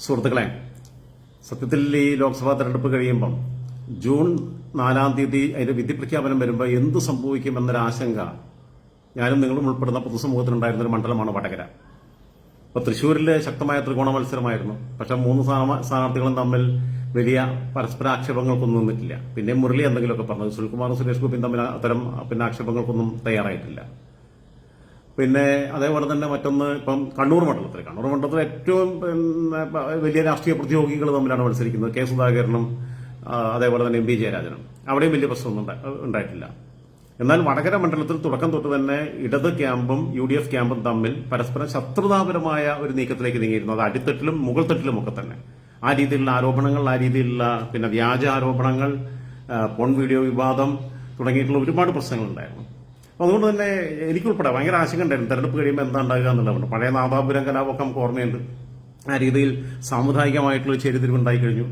സുഹൃത്തുക്കളെ സത്യത്തിൽ ഈ ലോക്സഭാ തെരഞ്ഞെടുപ്പ് കഴിയുമ്പം ജൂൺ നാലാം തീയതി അതിന്റെ വിധി പ്രഖ്യാപനം വരുമ്പോൾ എന്ത് സംഭവിക്കുമെന്നൊരു ആശങ്ക ഞാനും നിങ്ങളും ഉൾപ്പെടുന്ന പൊതുസമൂഹത്തിനുണ്ടായിരുന്ന ഒരു മണ്ഡലമാണ് വടകര. ഇപ്പൊ തൃശ്ശൂരിലെ ശക്തമായ ത്രികോണ മത്സരമായിരുന്നു. പക്ഷെ മൂന്ന് സ്ഥാന- സ്ഥാനാർത്ഥികളും തമ്മിൽ വലിയ പരസ്പര ആക്ഷേപങ്ങൾക്കൊന്നും നിന്നിട്ടില്ല. പിന്നെ മുരളി എന്തെങ്കിലുമൊക്കെ പറഞ്ഞു. സുനിൽകുമാറും സുരേഷ് ഗോപിയും തമ്മിൽ അത്തരം പിന്നെ ആക്ഷേപങ്ങൾക്കൊന്നും തയ്യാറായിട്ടില്ല. പിന്നെ അതേപോലെ തന്നെ മറ്റൊന്ന് ഇപ്പം കണ്ണൂർ മണ്ഡലത്തിൽ കണ്ണൂർ മണ്ഡലത്തിൽ ഏറ്റവും വലിയ രാഷ്ട്രീയ പ്രതിയോഗികൾ തമ്മിലാണ് മത്സരിക്കുന്നത്. കെ സുധാകരനും അതേപോലെ തന്നെ എം പി ജയരാജനും. അവിടെയും വലിയ പ്രശ്നമൊന്നും ഉണ്ടായിട്ടില്ല. എന്നാൽ വടകര മണ്ഡലത്തിൽ തുടക്കം തൊട്ട് തന്നെ ഇടത് ക്യാമ്പും യു ഡി എഫ് ക്യാമ്പും തമ്മിൽ പരസ്പരം ശത്രുതാപരമായ ഒരു നീക്കത്തിലേക്ക് നീങ്ങിയിരുന്നു. അത് അടിത്തട്ടിലും മുകൾ തട്ടിലും ഒക്കെ തന്നെ. ആ രീതിയിലുള്ള ആരോപണങ്ങൾ ആ രീതിയിലുള്ള പിന്നെ വ്യാജ ആരോപണങ്ങൾ പോൺ വീഡിയോ വിവാദം തുടങ്ങിയിട്ടുള്ള ഒരുപാട് പ്രശ്നങ്ങളുണ്ടായിരുന്നു അപ്പൊ അതുകൊണ്ട് തന്നെ എനിക്കുൾപ്പെടെ ഭയങ്കര ആശങ്ക ഉണ്ടായിരുന്നു തെരഞ്ഞെടുപ്പ് കഴിയുമ്പോൾ എന്താ ഉണ്ടാകുക എന്നുള്ളതുകൊണ്ട് പഴയ നാദാപുരം കലാപമൊക്കെ നമുക്ക് ഓർമ്മയുണ്ട്. ആ രീതിയിൽ സാമുദായികമായിട്ടുള്ള ചേരിതിരിവുണ്ടായി കഴിഞ്ഞു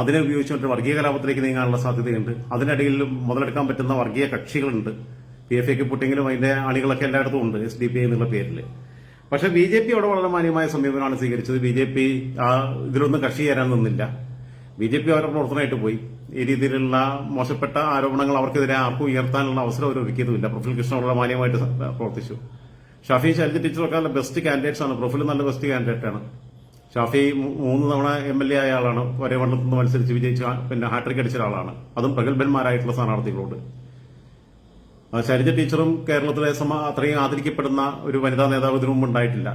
അതിനെ ഉപയോഗിച്ചുകൊണ്ട് വർഗീയ കലാപത്തിലേക്ക് നീങ്ങാനുള്ള സാധ്യതയുണ്ട്. അതിനിടയിൽ മുതലെടുക്കാൻ പറ്റുന്ന വർഗീയ കക്ഷികളുണ്ട്. പി എഫ് എക്ക് പുട്ടിങ്ങിലും അതിന്റെ അണികളൊക്കെ എല്ലായിടത്തും ഉണ്ട് എസ് ഡി പി ഐ എന്നുള്ള പേരിൽ പക്ഷെ ബി ജെ പി അവിടെ വളരെ മാന്യമായ സമീപനമാണ് സ്വീകരിച്ചത്. ബി ജെ പി ഇതിലൊന്നും കക്ഷി ചേരാൻ നിന്നില്ല. ബി ജെ പി അവരുടെ പ്രവർത്തനമായിട്ട് പോയി. ഈ രീതിയിലുള്ള മോശപ്പെട്ട ആരോപണങ്ങൾ അവർക്കെതിരെ ആർക്കും ഉയർത്താനുള്ള അവസരം അവർ ഒരുക്കിയതുമില്ല. പ്രഫുൽ കൃഷ്ണ വളരെ മാന്യമായിട്ട് പ്രവർത്തിച്ചു. ഷാഫി ശൈലജ ടീച്ചറൊക്കെ നല്ല ബെസ്റ്റ് കാൻഡിഡേറ്റ്സ് ആണ്. പ്രൊഫിൽ നല്ല ബെസ്റ്റ് കാൻഡിഡേറ്റ് ആണ്. ഷാഫി മൂന്ന് തവണ എം എൽ എ ആയ ആളാണ്. ഒരേ മണ്ഡലത്തിൽ നിന്ന് മത്സരിച്ച് വിജയിച്ച പിന്നെ ഹാട്രിക് അടിച്ച ഒരാളാണ്. അതും പ്രഗത്ഭന്മാരായിട്ടുള്ള സ്ഥാനാർത്ഥികളോട്. ശൈലജ ടീച്ചറും കേരളത്തിലെ സമ അത്രയും ആദരിക്കപ്പെടുന്ന ഒരു വനിതാ നേതാവ് ഇതിനു മുമ്പ് ഉണ്ടായിട്ടില്ല.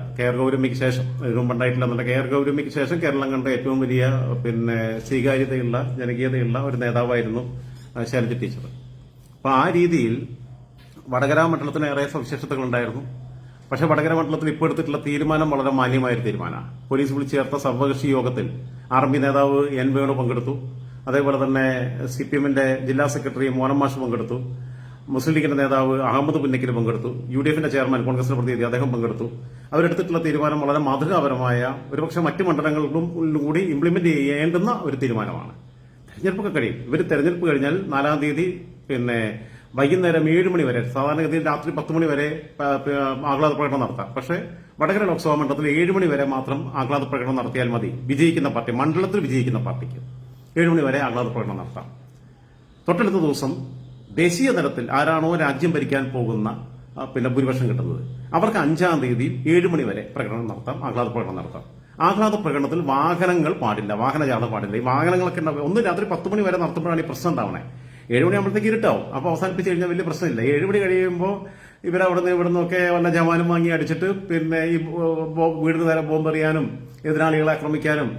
ശേഷം ഇതിനു മുമ്പ് ഉണ്ടായിട്ടില്ല എന്നുള്ള ഗൗരമ്മയ്ക്ക് ശേഷം കേരളം കണ്ട ഏറ്റവും വലിയ പിന്നെ സ്വീകാര്യതയുള്ള ജനകീയതയുള്ള ഒരു നേതാവായിരുന്നു ശൈലജ ടീച്ചർ. അപ്പൊ ആ രീതിയിൽ വടകര മണ്ഡലത്തിന് ഏറെ സവിശേഷതകൾ ഉണ്ടായിരുന്നു. പക്ഷെ വടകര മണ്ഡലത്തിൽ ഇപ്പോൾ എടുത്തിട്ടുള്ള തീരുമാനം വളരെ മാന്യമായ ഒരു തീരുമാനമാണ്. പോലീസ് വിളിച്ചു ചേർത്ത സർവകക്ഷി യോഗത്തിൽ ആർമി നേതാവ് എൻ വേണു പങ്കെടുത്തു. അതേപോലെ തന്നെ സി പി എമ്മിന്റെ ജില്ലാ സെക്രട്ടറി മോഹൻ മാഷ് പങ്കെടുത്തു. മുസ്ലിം ലീഗിന്റെ നേതാവ് അഹമ്മദ് പുന്നക്കിൽ പങ്കെടുത്തു. യു ഡി എഫിന്റെ ചെയർമാൻ കോൺഗ്രസിന്റെ പ്രതിനിധി അദ്ദേഹം പങ്കെടുത്തു. അവരെടുത്തിട്ടുള്ള തീരുമാനം വളരെ മാതൃകാപരമായ ഒരുപക്ഷെ മറ്റ് മണ്ഡലങ്ങളിലും കൂടി ഇംപ്ലിമെന്റ് ചെയ്യേണ്ടുന്ന ഒരു തീരുമാനമാണ്. തെരഞ്ഞെടുപ്പൊക്കെ കഴിയും. ഇവർ തെരഞ്ഞെടുപ്പ് കഴിഞ്ഞാൽ നാലാം തീയതി പിന്നെ വൈകുന്നേരം ഏഴ് മണി വരെ സാധാരണഗതിയിൽ രാത്രി പത്ത് മണി വരെ ആഹ്ലാദ പ്രകടനം നടത്താം. പക്ഷേ വടകര ലോക്സഭാ മണ്ഡലത്തിൽ ഏഴ് മണി വരെ മാത്രം ആഹ്ലാദ പ്രകടനം നടത്തിയാൽ മതി. വിജയിക്കുന്ന പാർട്ടി മണ്ഡലത്തിൽ വിജയിക്കുന്ന പാർട്ടിക്ക്. ഏഴ് മണി വരെ ആഹ്ലാദ പ്രകടനം നടത്താം. തൊട്ടടുത്ത ദിവസം ദേശീയ തലത്തിൽ ആരാണോ രാജ്യം ഭരിക്കാൻ പോകുന്ന പിന്നെ ഭൂരിപക്ഷം കിട്ടുന്നത്. അവർക്ക് അഞ്ചാം തീയതി ഏഴ് മണി വരെ പ്രകടനം നടത്താം ആഹ്ലാദ പ്രകടനം നടത്താം. ആഹ്ലാദ പ്രകടനത്തിൽ വാഹനങ്ങൾ പാടില്ല വാഹനജാഥ പാടില്ല. ഈ വാഹനങ്ങളൊക്കെ ഉണ്ടാവും. ഒന്ന് രാത്രി പത്ത് മണി വരെ നടത്തുമ്പോഴാണ് ഈ പ്രശ്നം ഉണ്ടാവണേ ഏഴ് മണിയാകുമ്പോഴത്തേക്ക് ഇരുട്ടാവും. അപ്പൊ അവസാനിപ്പിച്ച് കഴിഞ്ഞാൽ വലിയ പ്രശ്നമില്ല. ഏഴ് മണി കഴിയുമ്പോൾ ഇവരവിടെ നിന്ന് ഇവിടെ നിന്നൊക്കെ വല്ല ജവാനും വാങ്ങി അടിച്ചിട്ട് പിന്നെ ഈ വീടിന് നേരെ ബോംബെറിയാനും എതിരാളികളെ ആക്രമിക്കാനും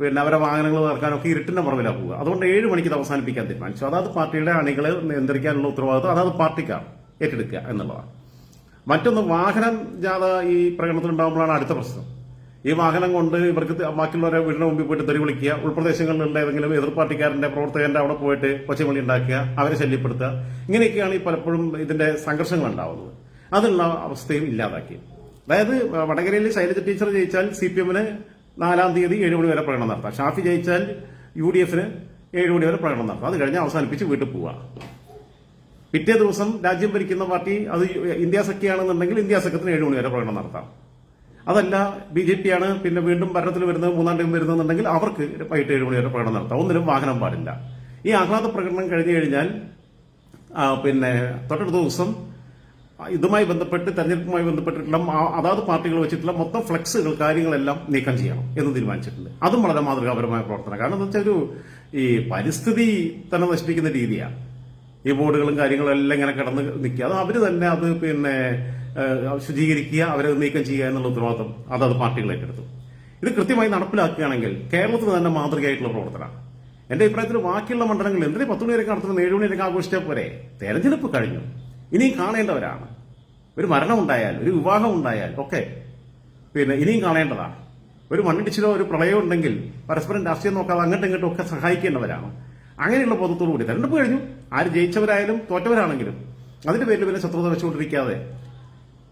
പിന്നെ അവരെ വാഹനങ്ങൾ നടക്കാനൊക്കെ ഇരുട്ടിന്റെ പുറകിലാണ് പോവുക. അതുകൊണ്ട് ഏഴ് മണിക്ക് അവസാനിപ്പിക്കാൻ തീരുമാനിച്ചു. അതാത് പാർട്ടിയുടെ അണികളെ നിയന്ത്രിക്കാനുള്ള ഉത്തരവാദിത്വം അതാത് പാർട്ടിക്കാണ് ഏറ്റെടുക്കുക എന്നുള്ളതാണ്. മറ്റൊന്ന് വാഹനം ജാഥ ഈ പ്രകടനത്തിൽ ഉണ്ടാകുമ്പോഴാണ് അടുത്ത പ്രശ്നം. ഈ വാഹനം കൊണ്ട് ഇവർക്ക് ബാക്കിയുള്ളവരെ വീടിന് മുമ്പിൽ പോയിട്ട് തെറി വിളിക്കുക ഉൾപ്രദേശങ്ങളിലുള്ള ഏതെങ്കിലും എതിർ പാർട്ടിക്കാരന്റെ പ്രവർത്തകന്റെ അവിടെ പോയിട്ട് കൊച്ചമണി ഉണ്ടാക്കുക അവരെ ശല്യപ്പെടുത്തുക. ഇങ്ങനെയൊക്കെയാണ് ഈ പലപ്പോഴും ഇതിന്റെ സംഘർഷങ്ങൾ ഉണ്ടാവുന്നത്. അതിനുള്ള അവസ്ഥയും ഇല്ലാതാക്കി. അതായത് വടകരയിൽ ശൈലജ ടീച്ചർ ജയിച്ചാൽ സി പി എമ്മിന് നാലാം തീയതി ഏഴ് മണി വരെ പ്രകടനം നടത്താം. ഷാഫി ജയിച്ചാൽ യു ഡി എഫിന് ഏഴ് മണി വരെ പ്രകടനം നടത്താം. അത് കഴിഞ്ഞ് അവസാനിപ്പിച്ച് വീട്ടിൽ പോവുക പിറ്റേ ദിവസം രാജ്യം ഭരിക്കുന്ന പാർട്ടി അത് ഇന്ത്യ സഖ്യമാണെന്നുണ്ടെങ്കിൽ ഇന്ത്യ സഖ്യത്തിന് ഏഴ് മണി വരെ പ്രകടനം നടത്താം. അതല്ല ബി ജെ പി ആണ് പിന്നെ വീണ്ടും ഭരണത്തിൽ വരുന്നത് മൂന്നാം ടൈം വരുന്നതെന്നുണ്ടെങ്കിൽ അവർക്ക് വൈകിട്ട് ഏഴ് മണി വരെ പ്രകടനം നടത്താം. ഒന്നിനും വാഹനം പാടില്ല. ഈ ആഹ്ലാദ പ്രകടനം കഴിഞ്ഞു കഴിഞ്ഞാൽ പിന്നെ തൊട്ടടുത്ത ദിവസം ഇതുമായി ബന്ധപ്പെട്ട് തെരഞ്ഞെടുപ്പുമായി ബന്ധപ്പെട്ടിട്ടുള്ള അതാത് പാർട്ടികൾ വെച്ചിട്ടുള്ള മൊത്തം ഫ്ലക്സുകൾ കാര്യങ്ങളെല്ലാം നീക്കം ചെയ്യണം എന്ന് തീരുമാനിച്ചിട്ടുണ്ട്. അതും വളരെ മാതൃകാപരമായ പ്രവർത്തനം കാരണം എന്താ വെച്ചാൽ ഒരു ഈ പരിസ്ഥിതി തന്നെ നശിപ്പിക്കുന്ന രീതിയാണ്. ഈ ബോർഡുകളും കാര്യങ്ങളും എല്ലാം ഇങ്ങനെ കിടന്ന് നിൽക്കുക. അത് അവർ തന്നെ അത് പിന്നെ ശുചീകരിക്കുക അവരെ നീക്കം ചെയ്യുക എന്നുള്ള ഉത്തരവാദിത്വം അതത് പാർട്ടികൾ ഏറ്റെടുത്തു. ഇത് കൃത്യമായി നടപ്പിലാക്കുകയാണെങ്കിൽ കേരളത്തിന് തന്നെ മാതൃകയായിട്ടുള്ള പ്രവർത്തനമാണ്. എന്റെ അഭിപ്രായത്തിൽ ബാക്കിയുള്ള മണ്ഡലങ്ങളിൽ എന്തിനും പത്ത് മണി വരെ നടത്തുന്ന ഏഴ് മണി വരെ ആഘോഷിച്ചാൽ പോരെ? തെരഞ്ഞെടുപ്പ് കഴിഞ്ഞു. ഇനിയും കാണേണ്ടവരാണ്. ഒരു മരണം ഉണ്ടായാൽ ഒരു വിവാഹം ഉണ്ടായാൽ ഒക്കെ പിന്നെ ഇനിയും കാണേണ്ടതാണ്. ഒരു മണ്ണിടിച്ചിലോ ഒരു പ്രളയം ഉണ്ടെങ്കിൽ പരസ്പരം രാഷ്ട്രീയം നോക്കാതെ അങ്ങോട്ടും ഇങ്ങോട്ടും ഒക്കെ സഹായിക്കേണ്ടവരാണ്. അങ്ങനെയുള്ള ബോധത്തോടു കൂടി. തെരഞ്ഞെടുപ്പ് കഴിഞ്ഞു. ആര് ജയിച്ചവരായാലും തോറ്റവരാണെങ്കിലും അതിന്റെ പേരിൽ പിന്നെ ശത്രുത വെച്ചുകൊണ്ടിരിക്കാതെ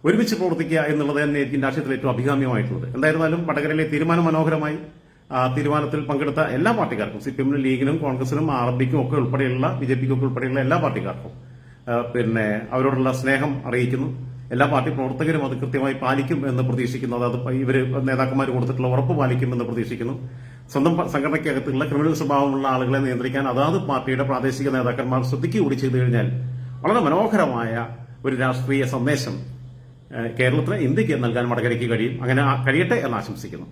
ഒരുമിച്ച് പ്രവർത്തിക്കുക എന്നുള്ളത് ഇന്ത്യൻ രാഷ്ട്രീയത്തിൽ ഏറ്റവും അഭികാമ്യമായിട്ടുള്ളത്. എന്തായിരുന്നാലും വടകരയിലെ തീരുമാനം മനോഹരമായി. തീരുമാനത്തിൽ പങ്കെടുത്ത എല്ലാ പാർട്ടിക്കാർക്കും സി പി എമ്മിനും ലീഗിനും കോൺഗ്രസിനും ആർ ബിക്കും ഒക്കെ ഉൾപ്പെടെയുള്ള ബി ജെ പിക്കും ഒക്കെ ഉൾപ്പെടെയുള്ള എല്ലാ പാർട്ടിക്കാർക്കും പിന്നെ അവരോടുള്ള സ്നേഹം അറിയിക്കുന്നു. എല്ലാ പാർട്ടി പ്രവർത്തകരും അത് കൃത്യമായി പാലിക്കും എന്ന് പ്രതീക്ഷിക്കുന്നു. അത് ഇവർ നേതാക്കന്മാർ കൊടുത്തിട്ടുള്ള ഉറപ്പ് പാലിക്കും എന്ന് പ്രതീക്ഷിക്കുന്നു. സ്വന്തം സംഘടനയ്ക്കകത്തുള്ള ക്രിമിനൽ സ്വഭാവമുള്ള ആളുകളെ നിയന്ത്രിക്കാൻ അതാത് പാർട്ടിയുടെ പ്രാദേശിക നേതാക്കന്മാർ ശ്രദ്ധിക്കുകകൂടി ചെയ്തു കഴിഞ്ഞാൽ വളരെ മനോഹരമായ ഒരു രാഷ്ട്രീയ സന്ദേശം കേരളത്തിന് ഇന്ത്യയ്ക്ക് നൽകാൻ വടകരയ്ക്ക് കഴിയും. അങ്ങനെ കഴിയട്ടെ എന്ന് ആശംസിക്കുന്നു.